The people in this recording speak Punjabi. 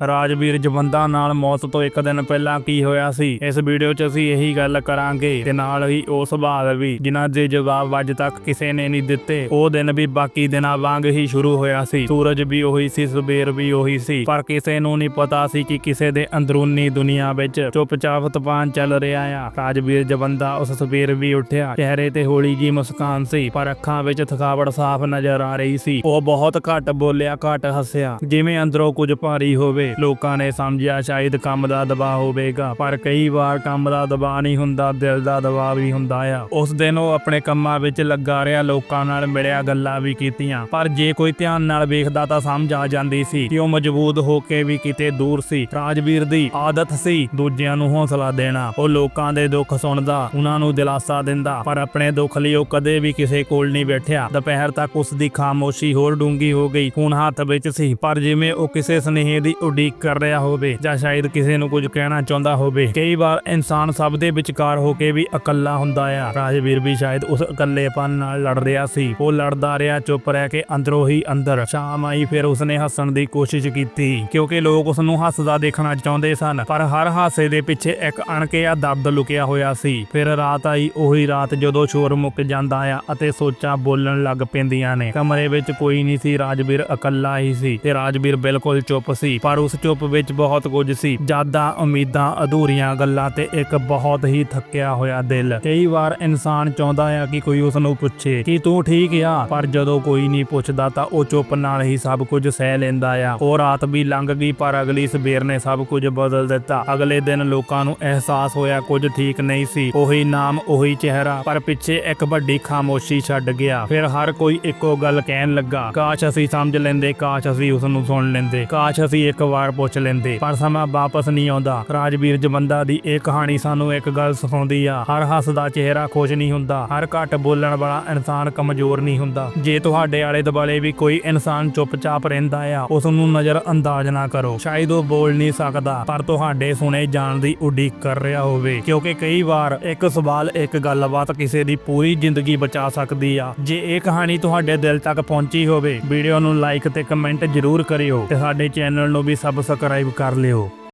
ਰਾਜਵੀਰ ਜਵੰਦਾ ਨਾਲ ਮੌਤ ਤੋਂ ਇੱਕ ਦਿਨ ਪਹਿਲਾਂ ਕੀ ਹੋਇਆ ਸੀ? ਇਸ ਵੀਡੀਓ 'ਚ ਅਸੀਂ ਇਹੀ ਗੱਲ ਕਰਾਂਗੇ ਤੇ ਨਾਲ ਹੀ ਉਹ ਸਵਾਲ ਵੀ, ਜਿਨ੍ਹਾਂ ਦੇ ਜਵਾਬ ਅੱਜ ਤੱਕ ਕਿਸੇ ਨੇ ਨਹੀਂ ਦਿੱਤੇ, ਉਹ ਦਿਨ ਵੀ ਬਾਕੀ ਦਿਨਾਂ ਵਾਂਗ ਹੀ ਸ਼ੁਰੂ ਹੋਇਆ ਸੀ। ਸੂਰਜ ਵੀ ਉਹੀ ਸੀ, ਸਵੇਰ ਵੀ ਉਹੀ ਸੀ, ਪਰ ਕਿਸੇ ਨੂੰ ਨਹੀਂ ਪਤਾ ਸੀ ਕਿ ਕਿਸੇ ਦੇ ਅੰਦਰੂਨੀ ਦੁਨੀਆ ਵਿੱਚ ਚੁੱਪਚਾਪ ਤੂਫਾਨ ਚੱਲ ਰਿਹਾ ਆ। ਰਾਜਵੀਰ ਜਵੰਦਾ ਉਸ ਸਵੇਰ ਵੀ ਉੱਠਿਆ, ਚਿਹਰੇ ਤੇ ਹੋਲੀ ਜੀ ਮੁਸਕਾਨ ਸੀ, ਪਰ ਅੱਖਾਂ ਵਿੱਚ ਥਕਾਵਟ ਸਾਫ਼ ਨਜ਼ਰ ਆ ਰਹੀ ਸੀ। ਉਹ ਬਹੁਤ ਘੱਟ ਬੋਲਿਆ, ਘੱਟ ਹੱਸਿਆ, ਜਿਵੇਂ ਅੰਦਰੋਂ ਕੁਝ ਭਾਰੀ ਹੋਵੇ। ਲੋਕਾਂ ਨੇ ਸਮਝਿਆ ਸ਼ਾਇਦ ਕੰਮ ਦਾ ਦਬਾਅ ਹੋਵੇਗਾ, ਪਰ ਕਈ ਵਾਰ ਕੰਮ ਦਾ ਦਬਾਅ ਨਹੀਂ ਹੁੰਦਾ, ਦਿਲ ਦਾ ਦਬਾਅ ਵੀ ਹੁੰਦਾ ਆ। ਉਸ ਦਿਨ ਉਹ ਆਪਣੇ ਕੰਮਾਂ ਵਿੱਚ ਲੱਗਾ ਰਿਹਾ, ਲੋਕਾਂ ਨਾਲ ਮਿਲਿਆ, ਗੱਲਾਂ ਵੀ ਕੀਤੀਆਂ। ਪਰ ਜੇ ਕੋਈ ਧਿਆਨ ਨਾਲ ਵੇਖਦਾ ਤਾਂ ਸਮਝ ਆ ਜਾਂਦੀ ਸੀ ਕਿ ਉਹ ਮਜਬੂਤ ਹੋ ਕੇ ਵੀ ਕਿਤੇ ਦੂਰ ਸੀ। ਰਾਜਵੀਰ ਦੀ ਆਦਤ ਸੀ ਦੂਜਿਆਂ ਨੂੰ ਹੌਸਲਾ ਦੇਣਾ। ਉਹ ਲੋਕਾਂ ਦੇ ਦੁੱਖ ਸੁਣਦਾ, ਉਹਨਾਂ ਨੂੰ ਦਿਲਾਸਾ ਦਿੰਦਾ, ਪਰ ਆਪਣੇ ਦੁੱਖ ਲਈ ਉਹ ਕਦੇ ਵੀ ਕਿਸੇ ਕੋਲ ਨਹੀਂ ਬੈਠਿਆ। ਦੁਪਹਿਰ ਤੱਕ ਉਸ ਦੀ ਖਾਮੋਸ਼ੀ ਹੋਰ ਡੂੰਗੀ ਹੋ ਗਈ ਹੁਣ ਹੱਥ ਵਿੱਚ ਸੀ। ਪਰ ਜਿਵੇਂ ਉਹ ਕਿਸੇ ਸਨੇਹ ਦੀ ਉਡੀਕ ਕਰ ਰਿਹਾ ਹੋਵੇ ਜਾਂ ਸ਼ਾਇਦ ਕਿਸੇ ਨੂੰ ਕੁਝ ਕਹਿਣਾ ਚਾਹੁੰਦਾ ਹੋਵੇ। ਕਈ ਵਾਰ ਇਨਸਾਨ ਸਭ ਦੇ ਵਿਚਕਾਰ ਹੋ ਕੇ ਵੀ ਇਕੱਲਾ ਹੁੰਦਾ ਆ। ਰਾਜਵੀਰ ਵੀ ਸ਼ਾਇਦ ਉਸ ਇਕੱਲੇਪਨ ਨਾਲ ਲੜ ਰਿਹਾ ਸੀ। ਉਹ ਲੜਦਾ ਰਿਹਾ, ਚੁੱਪ ਰਹਿ ਕੇ ਅੰਦਰੋਂ ਹੀ ਅੰਦਰ। ਸ਼ਾਮ ਆਈ, ਫਿਰ ਉਸਨੇ ਹੱਸਣ ਦੀ ਕੋਸ਼ਿਸ਼ ਕੀਤੀ, ਕਿਉਂਕਿ ਲੋਕ ਉਸ ਨੂੰ ਹੱਸਦਾ ਦੇਖਣਾ ਚਾਹੁੰਦੇ ਸਨ। ਪਰ ਹਰ ਹਾਸੇ ਦੇ ਪਿੱਛੇ ਇੱਕ ਅਣਕਿਆ ਦਰਦ ਲੁਕਿਆ ਹੋਇਆ ਸੀ। ਫਿਰ ਰਾਤ ਆਈ, ਉਹੀ ਰਾਤ ਜਦੋਂ ਸ਼ੋਰ ਮੁੱਕ ਜਾਂਦਾ ਆ ਅਤੇ ਸੋਚਾਂ ਬੋਲਣ ਲੱਗ ਪੈਂਦੀਆਂ ਨੇ। ਕਮਰੇ ਵਿੱਚ ਕੋਈ ਨਹੀਂ ਸੀ, ਰਾਜਵੀਰ ਇਕੱਲਾ ਹੀ ਸੀ ਤੇ ਰਾਜਵੀਰ ਬਿਲਕੁਲ ਚੁੱਪ ਸੀ। ਪਰ ਉਸ ਚੁੱਪ ਵਿੱਚ ਬਹੁਤ ਕੁਝ ਸੀ। ਜ਼ਿਆਦਾ ਉਮੀਦਾਂ, ਅਧੂਰੀਆਂ ਗੱਲਾਂ ਤੇ ਇੱਕ ਬਹੁਤ ਹੀ ਥੱਕਿਆ ਹੋਇਆ ਦਿਲ। ਕਈ ਵਾਰ ਇਨਸਾਨ ਚਾਹੁੰਦਾ ਆ ਕਿ ਕੋਈ ਉਸ ਨੂੰ ਪੁੱਛੇ ਕਿ ਤੂੰ ਠੀਕ ਆ? ਪਰ ਜਦੋਂ ਕੋਈ ਨਹੀਂ ਪੁੱਛਦਾ ਤਾਂ ਉਹ ਚੁੱਪ ਨਾਲ ਹੀ ਸਭ ਕੁਝ ਸਹਿ ਲੈਂਦਾ ਆ। ਉਹ ਰਾਤ ਵੀ ਲੰਘ ਗਈ ਪਰ ਅਗਲੀ ਸਵੇਰ ਨੇ ਸਭ ਕੁਝ ਬਦਲ ਦਿੱਤਾ। ਅਗਲੇ ਦਿਨ ਲੋਕਾਂ ਨੂੰ ਅਹਿਸਾਸ ਹੋਇਆ ਕੁਝ ਠੀਕ ਨਹੀਂ ਸੀ। ਉਹੀ ਨਾਮ, ਉਹੀ ਚਿਹਰਾ, ਪਰ ਪਿੱਛੇ ਇੱਕ ਵੱਡੀ ਖਾਮੋਸ਼ੀ ਛੱਡ ਗਿਆ। ਫਿਰ ਹਰ ਕੋਈ ਇੱਕੋ ਗੱਲ ਕਹਿਣ ਲੱਗਾ, ਕਾਸ਼ ਅਸੀਂ ਸਮਝ ਲੈਂਦੇ, ਕਾਸ਼ ਅਸੀਂ ਉਸ ਨੂੰ ਸੁਣ ਲੈਂਦੇ, ਕਾਸ਼ ਅਸੀਂ ਇੱਕ ਵਾਰ ਪੁੱਛ ਲੈਂਦੇ, ਪਰ ਸਮਾਂ ਵਾਪਸ ਨਹੀਂ ਆਉਂਦਾ। ਰਾਜਵੀਰ ਜਮੰਦਾ ਦੀ ਇਹ ਕਹਾਣੀ ਸਾਨੂੰ ਇੱਕ ਗੱਲ ਸਿਖਾਉਂਦੀ ਆ। ਹਰ ਹੱਸਦਾ ਚਿਹਰਾ ਖੁਸ਼ ਨਹੀਂ ਹੁੰਦਾ। ਹਰ ਘੱਟ ਬੋਲਣ ਵਾਲਾ ਇਨਸਾਨ ਕਮਜ਼ੋਰ ਨਹੀਂ ਹੁੰਦਾ। ਜੇ ਤੁਹਾਡੇ ਆਲੇ ਦੁਆਲੇ ਵੀ ਕੋਈ ਇਨਸਾਨ ਚੁੱਪਚਾਪ ਰਹਿੰਦਾ ਆ, ਉਸ ਨੂੰ ਨਜ਼ਰ ਅੰਦਾਜ਼ ਨਾ ਕਰੋ। ਸ਼ਾਇਦ ਉਹ ਬੋਲ ਨਹੀਂ ਸਕਦਾ, ਪਰ ਤੁਹਾਡੇ ਸੁਣੇ ਜਾਣ ਦੀ ਉਡੀਕ ਕਰ ਰਿਹਾ ਹੋਵੇ। ਕਿਉਂਕਿ ਕਈ ਵਾਰ ਇੱਕ ਸਵਾਲ, ਇੱਕ ਗੱਲਬਾਤ ਕਿਸੇ ਦੀ ਪੂਰੀ ਜ਼ਿੰਦਗੀ ਬਚਾ ਸਕਦੀ ਆ। ਜੇ ਇਹ ਕਹਾਣੀ ਤੁਹਾਡੇ ਦਿਲ ਤੱਕ ਪਹੁੰਚੀ ਹੋਵੇ, ਵੀਡੀਓ ਨੂੰ ਲਾਈਕ ਤੇ ਕਮੈਂਟ ਜ਼ਰੂਰ ਕਰਿਓ ਤੇ ਸਾਡੇ ਚੈਨਲ ਨੂੰ ਵੀ ਸਬਸਕ੍ਰਾਈਬ ਕਰ ਲਿਓ।